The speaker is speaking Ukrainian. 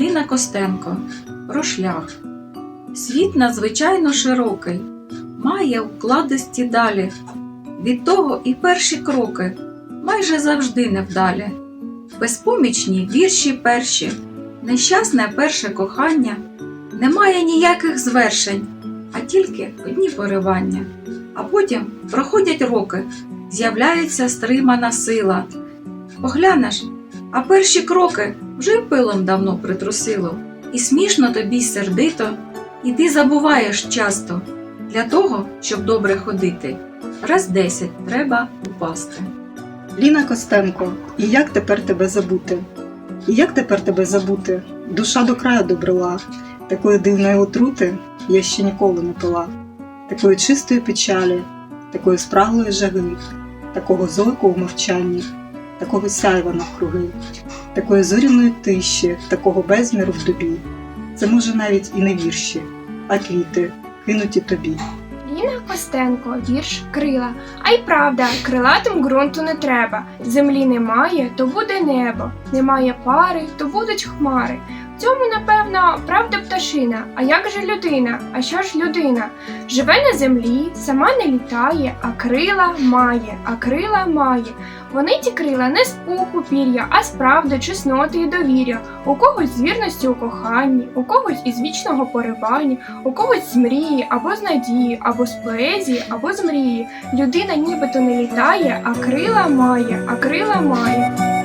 Ліна Костенко про шлях. Світ надзвичайно широкий, має вкладисті далі. Від того і перші кроки майже завжди невдалі. Безпомічні вірші перші, нещасне перше кохання, немає ніяких звершень, а тільки одні поривання. А потім проходять роки, з'являється стримана сила. Поглянеш, а перші кроки вже пилом давно притрусило, і смішно тобі й сердито, і ти забуваєш часто. Для того, щоб добре ходити, раз десять треба упасти. Ліна Костенко, і як тепер тебе забути? І як тепер тебе забути? Душа до краю добрила, такої дивної отрути я ще ніколи не пила, такої чистої печалі, такої спраглої жаги, такого зорку в мовчанні, такого сяйва навкруги, такої зоряної тиші, такого безміру в тобі. Це може навіть і не вірші, а квіти, кинуті тобі. Ліна Костенко, вірш крила. А й правда, крилатим ґрунту не треба. Землі немає, то буде небо. Немає пари, то будуть хмари. Цьому, напевно, правда пташина. А як же людина? А що ж людина? Живе на землі, сама не літає, а крила має, а крила має. Вони ті крила не з пуху пір'я, а з правди, чесноти і довір'я. У когось з вірності у коханні, у когось із вічного поривання, у когось з мрії або з надії, або з поезії, або з мрії. Людина нібито не літає, а крила має, а крила має.